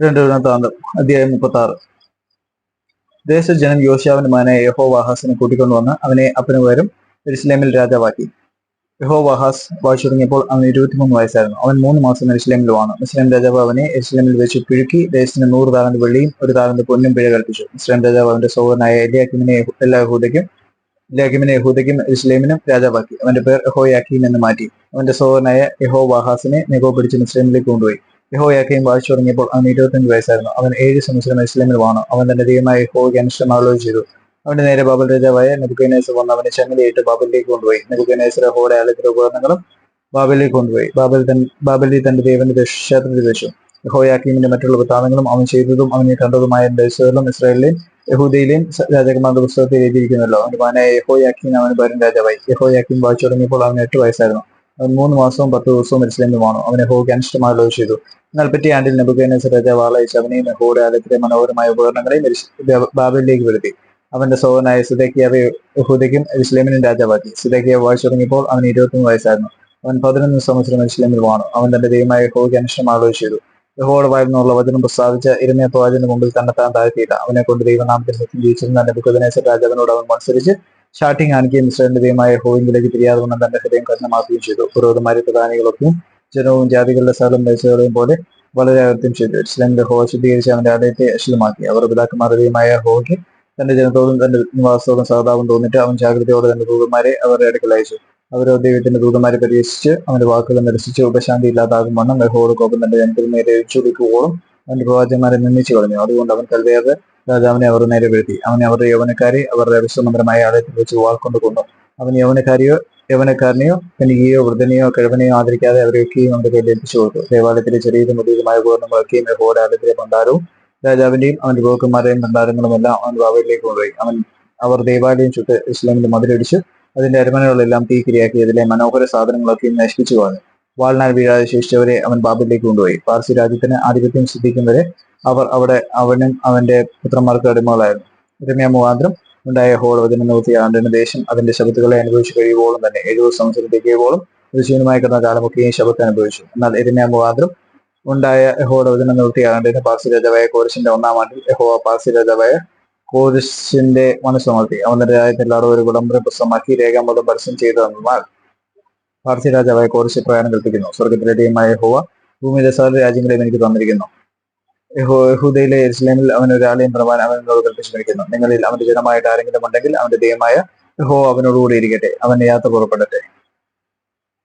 രണ്ട് താന്തം അധ്യായം മുപ്പത്തി ആറ് ദേശജനം യോശാവിന്റെ മകനെ യഹോ വാഹാസിനെ കൂട്ടിക്കൊണ്ടുവന്ന് അവനെ അപ്പനു പകരം എരുസലേമിൽ രാജാവാക്കി. യഹോ വാഹാസ് വായിച്ചു തുടങ്ങിയപ്പോൾ അവന് ഇരുപത്തിമൂന്ന് വയസ്സായിരുന്നു. അവൻ മൂന്ന് മാസം എരുസലേമിൽ വാണു. മുസ്ലിം രാജാവ് അവനെ എരുസലേമിൽ വെച്ച് പിഴുക്കി ദേശത്തിന് നൂറ് താലന്ത് വെള്ളിയും ഒരു താലന്ത് പൊന്നും പിഴ കൽപ്പിച്ചു. മുസ്ലിം രാജാവ് അവന്റെ സഹോദരനായ എലിയാക്കിമിനെ എല്ലാ യഹൂദയ്ക്കും എലിയാക്കിമിനെ യഹൂദയ്ക്കും ഇസ്ലേമിനും രാജാവാക്കി. അവന്റെ പേർ യഹോ യാക്കീം എന്ന് മാറ്റി. അവന്റെ സഹോദരനായ യഹോ വാഹാസിനെ നെഗോ പിടിച്ച് മുസ്ലിമിലേക്ക് കൊണ്ടുപോയി. യഹോ യാക്കയും വായിച്ചു തുടങ്ങിയപ്പോൾ അവൻ ഇരുപത്തഞ്ച് വയസ്സായിരുന്നു. അവൻ ഏഴ് സംവത്സരം ഇസ്ലാമിൽ വാണു. അവൻ തന്നെ ദൈവമായ യഹോയ്ക്ക് അനുഷ്ഠമാവുകയും ചെയ്തു. അവന്റെ നേരെ ബാബൽ രാജാവായ നെബുക്കനേസർ വന്ന് അവനെ ചങ്ങലയിട്ട് ബാബലിലേക്ക് കൊണ്ടുപോയി. നെബുക്കനേസർ യഹോയുടെ ആലയത്തിലെ ഉപകരണങ്ങളും ബാബലിലേക്ക് കൊണ്ടുപോയി. ബാബൽ തൻ ബാബലി തന്റെ ദൈവന്റെ ക്ഷേത്രത്തിൽ വെച്ചു യഹോയാക്കീമിന്റെ മറ്റുള്ള വൃത്താന്തങ്ങളും അവൻ ചെയ്തതും അവനെ കണ്ടതുമായ ദേശങ്ങളിലും ഇസ്രായേലിലെയും യഹൂദയിലെയും രാജകുമാരുടെ പുസ്തകത്തിൽ എഴുതിയിരിക്കുന്നല്ലോ അവന്റെ മകനായ യഹോയാക്കീൻ അവൻ ഭരൻ രാജാവായി. യഹോയാക്കീൻ വായിച്ചു തുടങ്ങിയപ്പോൾ അവന് എട്ട് വയസ്സായിരുന്നു. അവൻ മൂന്ന് മാസവും പത്ത് ദിവസവും ഇസ്ലാമിൽ അവനെ ഹോ അനുഷ്ഠമാവുകയും ചെയ്തു. എന്നാൽ പറ്റി ആണ്ടിൽ നെബുഗേനസ് രാജാവ് ആളയച്ച് അവനെയും ഹോയുടെ ആലയത്തിലെ മനോഹരമായ ഉപകരണങ്ങളെയും ബാബലിലേക്ക് വരുത്തി അവന്റെ സോഹനായ സിദക്കിയാവെ ഹുദയ്ക്കും ഇസ്ലേമിനും രാജാവാക്കി. സിദക്കിയാവ് വായിച്ചു തുടങ്ങിയപ്പോൾ അവന് ഇരുപത്തൊന്ന് വയസ്സായിരുന്നു. അവൻ പതിനൊന്ന് സംവത്സരം ഇസ്ലേമിൽ വാണു. അവൻ തന്റെ ദൈവമായ യഹോയ്ക്ക് ആലോചിച്ചു ചെയ്തു. യഹോയുടെ വായിരുന്നുള്ള വചനം പ്രസ്താവിച്ച ഇരുമയ പ്രവാചന്റെ മുമ്പിൽ തന്നെത്താൻ താഴ്ത്തിയില്ല. അവനെ കൊണ്ട് ദൈവനാമത്തിൽ സത്യം ജീവിച്ചിരുന്ന നെബുക്കദനേസർ രാജാവിനോട് അവൻ മത്സരിച്ച് ഷാട്ടിങ് ഇസ്രായേലിന്റെ ദൈവമായ യഹോവിങ്കിലേക്ക് തിരിയാതെ വന്ന തന്റെ ഹൃദയം കഠിനമാക്കുകയും ചെയ്തു. പുരോഹിതന്മാരെ പ്രധാനികളൊക്കെയും ജനവും ജാതികളുടെ സ്ഥലം ദേശങ്ങളെയും പോലെ വളരെ അകൃത്യം ചെയ്തു. ഇസ്ലാമിന്റെ ഹോ ശുദ്ധീകരിച്ച് അവന്റെ ആലയത്തെ അശ്ലമാക്കി അവർ പിതാക്കന്മാരുടെ ദൈവമായ ഹോയ്ക്ക് തന്റെ ജനത്തോടും തന്റെ നിവാസത്തോടും സഹതാപം തോന്നിട്ട് അവൻ ജാഗ്രതയോടെ തന്റെ ദൂതന്മാരെ അവരുടെ അടുക്കൽ അയച്ചു. അവരോ ദൈവത്തിന്റെ ദൂതന്മാരെ പരീക്ഷിച്ച് അവന്റെ വാക്കുകൾ നിരസിച്ച് ഉപശാന്തി ഇല്ലാതാകും വണ്ണം. യഹോയുടെ കോപം തന്റെ ജനത്തിന് നേരെ ചുരുക്കുവോളം അവന്റെ പ്രവാചകന്മാരെ നിന്ദിച്ചു കളഞ്ഞു. അതുകൊണ്ട് അവൻ കൽവേറെ രാജാവിനെ അവർ നേരെ വീഴ്ത്തി. അവനെ അവരുടെ യൗവനക്കാരെ അവരുടെ വിശ്വമന്ത്രമായ ആലയത്തിൽ വെച്ച് വാൾക്കൊണ്ട് കൊന്നു. അവൻ യൗവനക്കാരെയോ യൗവനക്കാരനെയോ കനികയോ വൃദ്ധനെയോ കിഴവനെയോ ആദരിക്കാതെ അവരെയൊക്കെയും അവന്റെ കയ്യിൽ ഏൽപ്പിച്ചു കൊടുത്തു. ദേവാലയത്തിലെ ചെറിയതും വലിയതുമായ ഉപകരണങ്ങളൊക്കെയും യഹോയുടെ ആലയത്തിലെ ഭണ്ഡാരവും രാജാവിന്റെയും അവന്റെ ഗോക്കന്മാരെയും ഭണ്ഡാരങ്ങളും എല്ലാം അവൻ ബാബയിലേക്ക് കൊണ്ടുപോയി. അവൻ അവർ ദേവാലയം ചുറ്റ് ഇസ്ലാമിന്റെ മതിലടിച്ച്. അതിന്റെ അരമനകളെല്ലാം തീക്കിരിയാക്കി അതിലെ മനോഹര സാധനങ്ങളൊക്കെ നശിപ്പിച്ചു കളഞ്ഞു. വാളിനാൽ വീഴാതെ ശേഷിച്ചവരെ അവൻ ബാബിലേക്ക് കൊണ്ടുപോയി. പാർസി രാജ്യത്തിന് ആധിപത്യം സിദ്ധിക്കും വരെ അവർ അവിടെ അവനും അവന്റെ പുത്രന്മാർക്ക് അടിമകളായിരുന്നു. രമ്യ മുഖാന്തരം ഉണ്ടായ ഹോളവചനം നിവൃത്തി ആണ്ടിന് ദേശം അതിന്റെ ശബ്ദങ്ങളെ അനുഭവിച്ചു കഴിയുമ്പോഴും തന്നെ എഴുപത് സംവത്സരം തികയുമ്പോഴും ഋഷീനുമായി കിടന്ന കാലമൊക്കെയും ശബ്ദത്തെ അനുഭവിച്ചു. എന്നാൽ എരിമയ മുഖാന്തരം ഉണ്ടായ യഹോയുടെ വചനം നിവൃത്തി ആണ്ടിന് പാർസി രാജാവായ കോരിശിന്റെ ഒന്നാം ആണ്ടിൽ യഹോവ പാർസി രാജാവായ കോരിശിന്റെ മനസ്സുമർത്തി അവന്റെ രാജ്യത്തെല്ലാവരും ഒരു വിളംബരം പുസ്തകമാക്കി രേഖാമൂലം പരസ്യം ചെയ്തതെന്നാൽ പാർസി രാജാവായ കോരിശ് പ്രയാണം കൽപ്പിക്കുന്നു. സ്വർഗത്തിലെ ദൈവമായ യഹോവ ഭൂമിയിലെ സകല രാജ്യങ്ങളെയും എനിക്ക് തന്നിരിക്കുന്നു. യഹോ യഹൂദയിലെ ഇസ്ലാമിൽ അവൻ ഒരാളെയും പ്രമാൻ അവനോട് കൽപ്പിച്ചിരിക്കുന്നു നിങ്ങളിൽ അവന്റെ ജനമായിട്ട് ആരെങ്കിലും ഉണ്ടെങ്കിൽ അവന്റെ ദൈവമായ യഹോ അവനോടുകൂടി ഇരിക്കട്ടെ. അവൻ യാത്ര പുറപ്പെടട്ടെ.